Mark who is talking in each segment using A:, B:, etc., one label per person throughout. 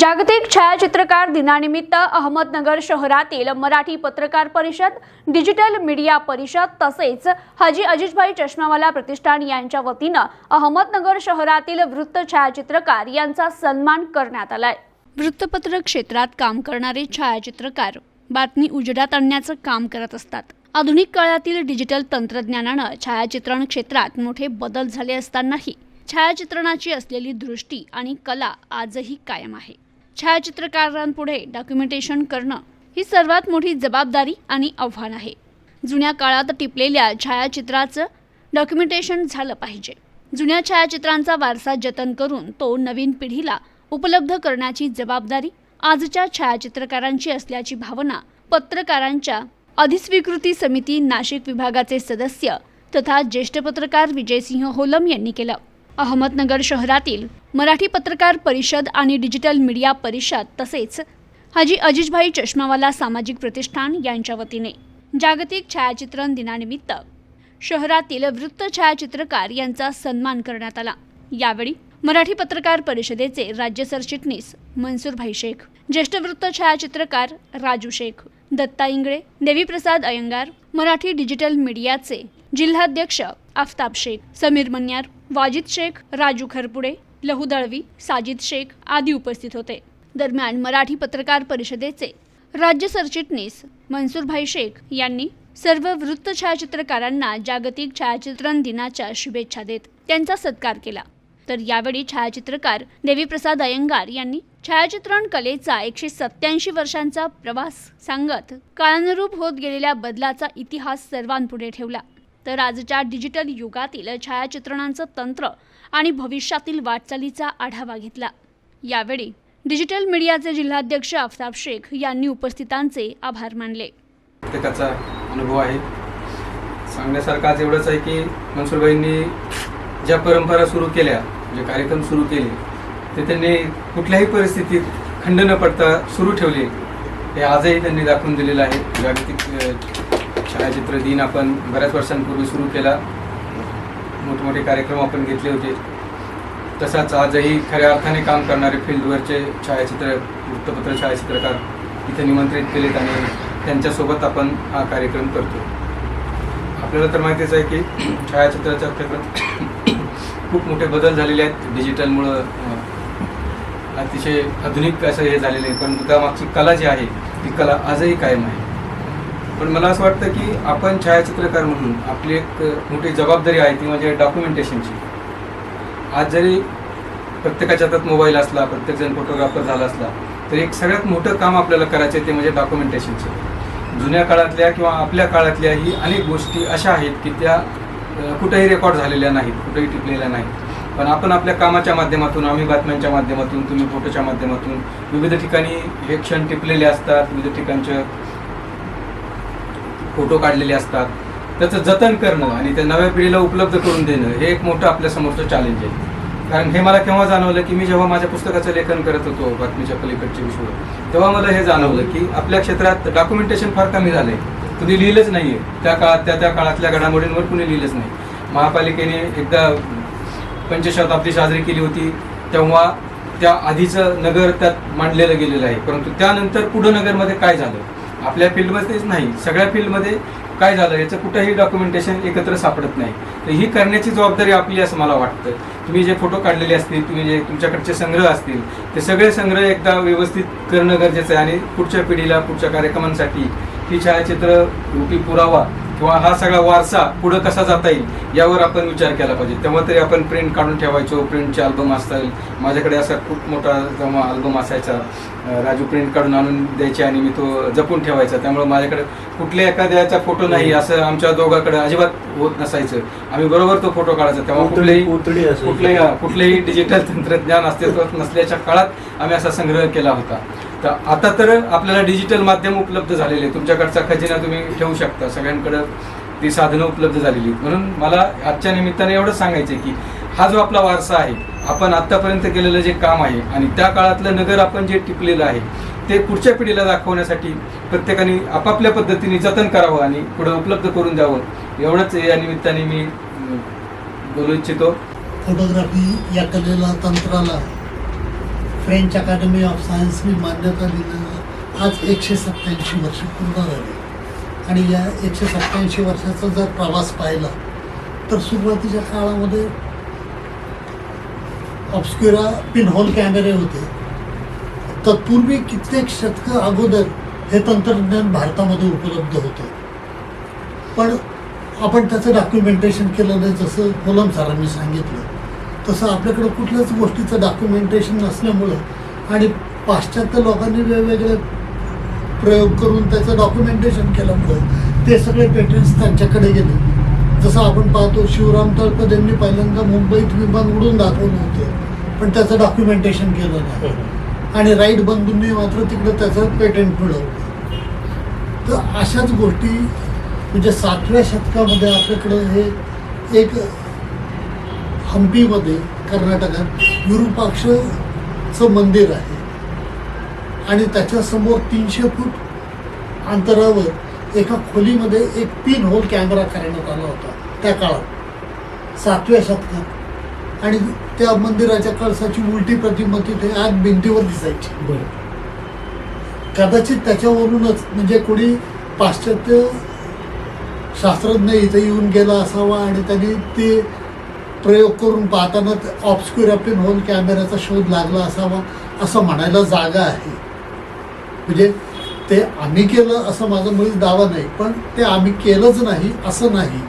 A: जागतिक छायाचित्रकार दिनानिमित्त अहमदनगर शहरातील मराठी पत्रकार परिषद डिजिटल मीडिया परिषद तसेच हाजी अजिजभाई चष्मावाला प्रतिष्ठान यांच्या वतीनं अहमदनगर शहरातील वृत्त छायाचित्रकार यांचा सन्मान करण्यात आलाय. वृत्तपत्र क्षेत्रात काम करणारे छायाचित्रकार बातमी उजेडात आणण्याचं काम करत असतात. आधुनिक काळातील डिजिटल तंत्रज्ञानानं छायाचित्रण क्षेत्रात मोठे बदल झाले असतानाही छायाचित्रणाची असलेली दृष्टी आणि कला आजही कायम आहे. छायाचित्रकारांपुढे डॉक्युमेंटेशन करणं ही सर्वात मोठी जबाबदारी आणि आव्हान आहे. जुन्या काळात टिपलेल्या छायाचित्राचं डॉक्युमेंटेशन झालं पाहिजे. जुन्या छायाचित्रांचा वारसा जतन करून तो नवीन पिढीला उपलब्ध करण्याची जबाबदारी आजच्या छायाचित्रकारांची असल्याची भावना पत्रकारांच्या अधिस्वीकृती समिती नाशिक विभागाचे सदस्य तथा ज्येष्ठ पत्रकार विजयसिंह होलम यांनी केलं. अहमदनगर शहरातील मराठी पत्रकार परिषद आणि डिजिटल मीडिया परिषद तसेच हाजी अजिजभाई चष्मावाला सामाजिक प्रतिष्ठान यांच्या वतीने जागतिक छायाचित्रण दिनानिमित्त शहरातील वृत्त छायाचित्रकार यांचा सन्मान करण्यात आला. यावेळी मराठी पत्रकार परिषदेचे राज्य सरचिटणीस मनसूरभाई शेख ज्येष्ठ वृत्त छायाचित्रकार राजू शेख दत्ता इंगळे देवीप्रसाद अयंगार मराठी डिजिटल मीडियाचे जिल्हाध्यक्ष आफताब शेख समीर मन्यार वाजिद शेख राजू खरपुडे लहू दळवी साजिद शेख आदी उपस्थित होते. दरम्यान मराठी पत्रकार परिषदेचे राज्य सरचिटणीस मनसूरभाई शेख यांनी सर्व वृत्त छायाचित्रकारांना जागतिक छायाचित्रण दिनाच्या शुभेच्छा देत त्यांचा सत्कार केला. तर यावेळी छायाचित्रकार देवीप्रसाद अयंगार यांनी छायाचित्रण कलेचा एकशे सत्याऐंशी वर्षांचा प्रवास सांगत काळानुरूप होत गेलेल्या बदलाचा इतिहास सर्वांपुढे ठेवला. तर आजच्या डिजिटल युगातील छायाचित्रणांचं तंत्र आणि भविष्यातील वाटचालीचा आढावा घेतला. यावेळी डिजिटल मीडियाचे जिल्हाध्यक्ष आफताब शेख यांनी उपस्थितांचे आभार मानले.
B: प्रत्येकाचा अनुभव आहे. सांगण्यासारखं आज एवढंच आहे की मनसूरबाईंनी ज्या परंपरा सुरू केल्या जे कार्यक्रम सुरू केले ते त्यांनी कुठल्याही परिस्थितीत खंड न पडता सुरू ठेवले. हे आजही त्यांनी दाखवून दिलेलं आहे. जागतिक छायाचित्र दिन आपण बऱ्याच वर्षांपूर्वी सुरू केला. मोठमोठे कार्यक्रम आपण घेतले होते. तसाच आजही खऱ्या अर्थाने काम करणारे फील्डवरचे छायाचित्र वृत्तपत्र छायाचित्रकार इथे निमंत्रित केलेत आणि त्यांच्यासोबत आपण हा कार्यक्रम करतो. आपल्याला तर माहितीच आहे की छायाचित्राच्या क्षेत्रात खूप मोठे बदल झालेले आहेत. डिजिटलमुळं अतिशय आधुनिक असं हे झालेलं आहे. पण त्यामागची कला जी आहे ती कला आजही कायम आहे. पण मला असं वाटतं की आपण छायाचित्रकार म्हणून आपली एक मोठी जबाबदारी आहे ती म्हणजे डॉक्युमेंटेशनची आज जरी प्रत्येकाच्या हातात मोबाईल असला प्रत्येकजण फोटोग्राफर झाला असला तर एक सगळ्यात मोठं काम आपल्याला करायचं आहे ते म्हणजे डॉक्युमेंटेशनचं जुन्या काळातल्या किंवा आपल्या काळातल्याही अनेक गोष्टी अशा आहेत की त्या कुठेही रेकॉर्ड झालेल्या नाहीत कुठेही टिपलेल्या नाहीत. पण आपण आपल्या कामाच्या माध्यमातून आम्ही बातम्यांच्या माध्यमातून तुम्ही फोटोच्या माध्यमातून विविध ठिकाणी हे क्षण टिपलेले असतात विविध ठिकाणच्या फोटो काढलेले असतात त्याचं जतन करणं आणि ते नव्या पिढीला उपलब्ध करून देणं हे एक मोठं आपल्या समोरचं चॅलेंज आहे. कारण हे मला केव्हा जाणवलं की मी जेव्हा माझ्या पुस्तकाचं लेखन करत होतो बातमीच्या पलीकडच्या विषयावर तेव्हा मला हे जाणवलं की आपल्या क्षेत्रात डॉक्युमेंटेशन फार कमी झालंय. कुणी लिहिलंच नाही आहे त्या काळात त्या त्या काळातल्या घडामोडींवर कुणी लिहिलंच नाही. महापालिकेने एकदा पंचशताब्दी साजरी केली होती तेव्हा त्या आधीचं नगर त्यात मांडलेलं गेलेलं आहे. परंतु त्यानंतर पुढं नगरमध्ये काय झालं? आपल्या फील्डमध्येच नाही सगळ्या फील्डमध्ये काय झालं याचं कुठंही डॉक्युमेंटेशन एकत्र सापडत नाही. तर ही करण्याची जबाबदारी आपली असं मला वाटतं. तुम्ही जे फोटो काढलेले असतील तुम्ही जे तुमच्याकडचे संग्रह असतील ते सगळे संग्रह एकदा व्यवस्थित करणं गरजेचं आहे. आणि पुढच्या पिढीला पुढच्या कार्यक्रमांसाठी ही छायाचित्र रूपी पुरावा किंवा हा सगळा वारसा पुढं कसा जाता येईल यावर आपण विचार केला पाहिजे. तेव्हा तरी आपण प्रिंट काढून ठेवायचो प्रिंटचे अल्बम असतील. माझ्याकडे असा खूप मोठा तेव्हा अल्बम असायचा राजू प्रिंट काढून आणून द्यायचे आणि मी तो जपून ठेवायचा. त्यामुळे माझ्याकडे कुठल्या एखाद्याचा फोटो नाही असं आमच्या दोघांकडे अजिबात होत नसायचं. आम्ही बरोबर तो फोटो काढायचा. तेव्हा कुठलेही. कुठलेही कुठलेही डिजिटल तंत्रज्ञान अस्तित्वात नसल्याच्या काळात आम्ही असा संग्रह केला होता. तर आता तर आपल्याला डिजिटल माध्यम उपलब्ध झालेले आहे. तुमच्याकडचा खजिना तुम्ही ठेवू शकता. सगळ्यांकडं ती साधनं उपलब्ध झालेली म्हणून मला आजच्या निमित्ताने एवढंच सांगायचं आहे की हा जो आपला वारसा आहे आपण आत्तापर्यंत केलेलं जे काम आहे आणि त्या काळातलं नगर आपण जे टिपलेलं आहे ते पुढच्या पिढीला दाखवण्यासाठी प्रत्येकाने आपापल्या पद्धतीने जतन करावं आणि पुढे उपलब्ध करून द्यावं. एवढंच या निमित्ताने मी बोलू इच्छितो.
C: फोटोग्राफी या कलेला तंत्राला फ्रेंच अकॅडमी ऑफ सायन्सनी मान्यता दिलेलं आज एकशे सत्त्याऐंशी वर्ष पूर्ण झाली. आणि या एकशे सत्त्याऐंशी वर्षाचा जर प्रवास पाहिला तर सुरुवातीच्या काळामध्ये ऑब्स्क्युरा पिनहोल कॅमेरे होते. तत्पूर्वी कित्येक शतकं अगोदर हे तंत्रज्ञान भारतामध्ये उपलब्ध होतं. पण आपण त्याचं डॉक्युमेंटेशन केलं नाही जसं कोलम सरांनी सांगितलं. तसं आपल्याकडं कुठल्याच गोष्टीचं डॉक्युमेंटेशन नसल्यामुळं आणि पाश्चात्य लोकांनी वेगवेगळे प्रयोग करून त्याचं डॉक्युमेंटेशन केल्यामुळं ते सगळे पेटंट्स त्यांच्याकडे गेले. जसं आपण पाहतो शिवराम तळपदेंनी पहिल्यांदा मुंबईत विमान उडून दाखवलं होतं पण त्याचं डॉक्युमेंटेशन केलं नाही. आणि राईट बंधूंनी मात्र तिकडं त्याचं पेटंट मिळवलं. तर अशाच गोष्टी म्हणजे सातव्या शतकामध्ये आपल्याकडं हे एक हम्पीमध्ये कर्नाटकात विरूपाक्षचं मंदिर आहे. आणि त्याच्यासमोर तीनशे फूट अंतरावर एका खोलीमध्ये एक पिन होल कॅमेरा करण्यात आला होता. त्या काळात. सातव्या शतकात. आणि त्या मंदिराच्या कळसाची उलटी प्रतिमा तिथे आग भिंतीवर दिसायची. कदाचित त्याच्यावरूनच म्हणजे कोणी पाश्चात्य शास्त्रज्ञ इथे येऊन गेला असावा आणि त्यांनी ते प्रयोग करून पाहताना ऑब्स्क्युरा पिन होल कॅमेऱ्याचा शोध लागला असावा असं म्हणायला जागा आहे. म्हणजे ते आम्ही केलं असं माझा मुळीच दावा नाही पण ते आम्ही केलंच नाही असं नाही.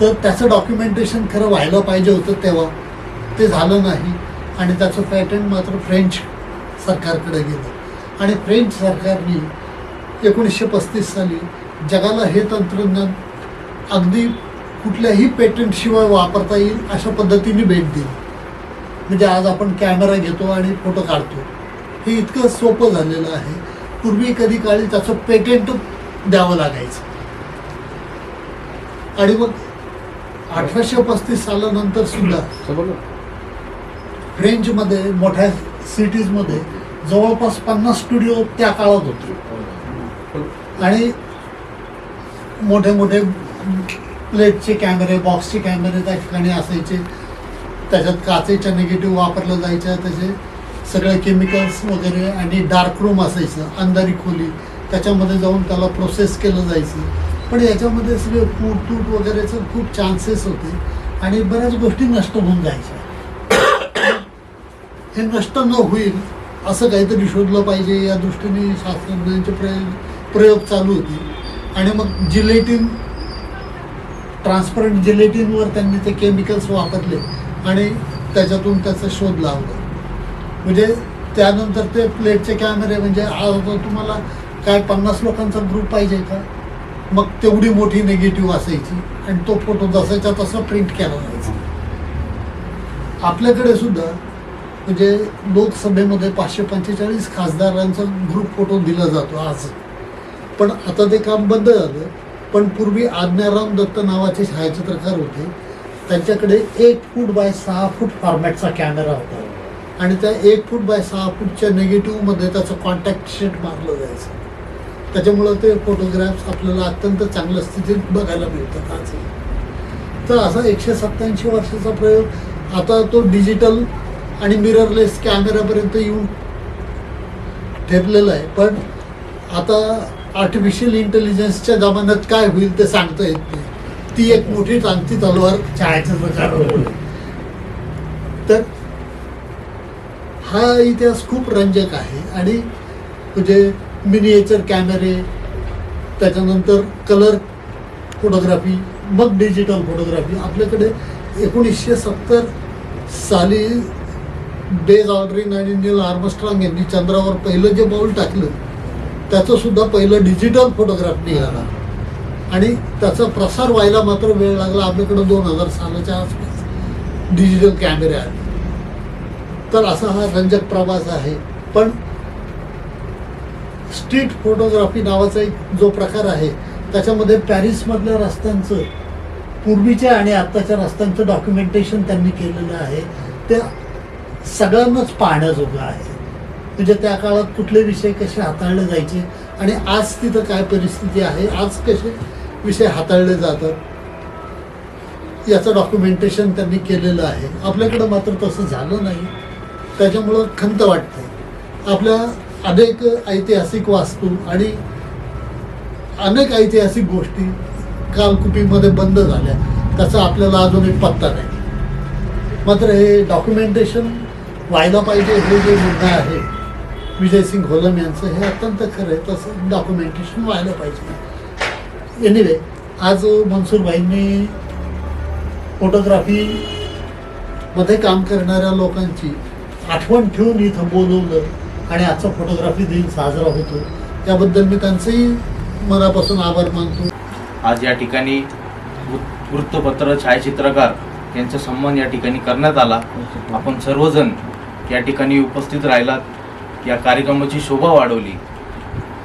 C: तर त्याचं डॉक्युमेंटेशन खरं व्हायला पाहिजे होतं तेव्हा. ते झालं नाही आणि त्याचं पॅटर्न मात्र फ्रेंच सरकारकडे गेलं. आणि फ्रेंच सरकारने एकोणीसशे पस्तीस साली जगाला हे तंत्रज्ञान अगदी कुठल्याही पेटंटशिवाय वापरता येईल अशा पद्धतीने भेट दिली म्हणजे आज आपण कॅमेरा घेतो आणि फोटो काढतो. हे इतकं सोपं झालेलं आहे. पूर्वी कधी काळी त्याचं पेटेंट द्यावं लागायचं. आणि मग अठराशे पस्तीस सालानंतर सुद्धा फ्रेंचमध्ये मोठ्या सिटीजमध्ये जवळपास पन्नास स्टुडिओ त्या काळात होते. आणि मोठे मोठे प्लेटचे कॅमेरे बॉक्सचे कॅमेरे त्या ठिकाणी असायचे. त्याच्यात काचेच्या निगेटिव्ह वापरलं जायच्या. त्याचे सगळे केमिकल्स वगैरे आणि डार्क रूम असायचं अंधारी खोली. त्याच्यामध्ये जाऊन त्याला प्रोसेस केलं जायचं. पण याच्यामध्ये सगळे फूट तूट वगैरेचं खूप चान्सेस होते आणि बऱ्याच गोष्टी नष्ट होऊन जायच्या. हे नष्ट न होईल असं काहीतरी शोधलं पाहिजे या दृष्टीने शास्त्रज्ञांचे प्रयोग प्रयोग चालू होते. आणि मग जिलेटिन ट्रान्सपरंट जिलेटिनवर त्यांनी ते केमिकल्स वापरले आणि त्याच्यातून त्याचा शोध लावला. म्हणजे त्यानंतर ते प्लेटचे कॅमेरे म्हणजे तुम्हाला काय पन्नास लोकांचा ग्रुप पाहिजे का? मग तेवढी मोठी निगेटिव्ह असायची आणि तो फोटो जसाच्या तसा प्रिंट केला जायचा. आपल्याकडे सुद्धा म्हणजे लोकसभेमध्ये पाचशे पंचेचाळीस खासदारांचा ग्रुप फोटो दिला जातो आज. पण आता ते काम बंद झालं. पण पूर्वी आज्ञाराम दत्त नावाचे छायाचित्रकार होते. त्यांच्याकडे एक फूट बाय सहा फूट फॉर्मॅटचा कॅमेरा होता. आणि त्या एक फूट बाय सहा फूटच्या निगेटिव्हमध्ये त्याचं कॉन्टॅक्ट शीट मारलं जायचं. त्याच्यामुळं ते फोटोग्राफ्स आपल्याला अत्यंत चांगल्या स्थितीत बघायला मिळतात आज. तर असा एकशे सत्त्याऐंशी वर्षाचा प्रयोग. आता तो डिजिटल आणि मिररलेस कॅमेऱ्यापर्यंत येऊन ठेपलेला आहे. पण आता आर्टिफिशियल इंटेलिजन्सच्या जमान्यात काय होईल ते सांगता येत नाही. ती एक मोठी टांगती तलवार छायाचित्रकार तर हा इतिहास खूप रंजक आहे आणि म्हणजे मिनिएचर कॅमेरे त्याच्यानंतर कलर फोटोग्राफी मग डिजिटल फोटोग्राफी आपल्याकडे एकोणीसशे सत्तर साली बेज ऑल्ड्रिन आणि नील आर्मस्ट्रॉंग यांनी चंद्रावर पहिलं जे पाऊल टाकलं त्याचं सुद्धा पहिलं डिजिटल फोटोग्राफ निघाला आणि त्याचा प्रसार व्हायला मात्र वेळ लागला. आपल्याकडं दोन हजार सालाच्या आसपास डिजिटल कॅमेरे आले तर असा हा रंजक प्रवास आहे. पण स्ट्रीट फोटोग्राफी नावाचा एक जो प्रकार आहे त्याच्यामध्ये पॅरिसमधल्या रस्त्यांचं पूर्वीच्या आणि आत्ताच्या रस्त्यांचं डॉक्युमेंटेशन त्यांनी केलेलं आहे. ते सगळ्यांनाच पाहण्याजोगं आहे. म्हणजे त्या काळात कुठले विषय कसे हाताळले जायचे आणि आज तिथं काय परिस्थिती आहे आज कसे विषय हाताळले जातात याचं डॉक्युमेंटेशन त्यांनी केलेलं आहे. आपल्याकडं मात्र तसं झालं नाही. त्याच्यामुळं खंत वाटते आपल्या अनेक ऐतिहासिक वास्तू आणि अनेक ऐतिहासिक गोष्टी कालकुपीमध्ये बंद झाल्या. त्याचा आपल्याला अजून एक पत्ता नाही. मात्र हे डॉक्युमेंटेशन व्हायला पाहिजे हे जे मुद्दा आहे विजयसिंग होलम यांचं हे अत्यंत खरं आहे. तसं डॉक्युमेंटेशन व्हायला पाहिजे. एनिवे आज मनसूरभाईंनी फोटोग्राफी मध्ये काम करणाऱ्या लोकांची आठवण ठेवून इथं बोलवलं आणि आजचा फोटोग्राफी दिन साजरा होतो. त्याबद्दल मी त्यांचंही मनापासून आभार मानतो.
D: आज या ठिकाणी वृत्तपत्र छायाचित्रकार यांचा सन्मान या ठिकाणी करण्यात आला. आपण सर्वजण या ठिकाणी उपस्थित राहिलात. या कार्यक्रमाची शोभा वाढवली.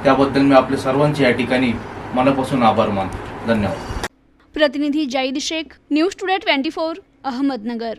D: त्याबद्दल मी आपल्या सर्वांचे या ठिकाणी मनापासून आभार मानतो. धन्यवाद.
A: प्रतिनिधी Zaid Shaikh news today twenty four Ahmednagar.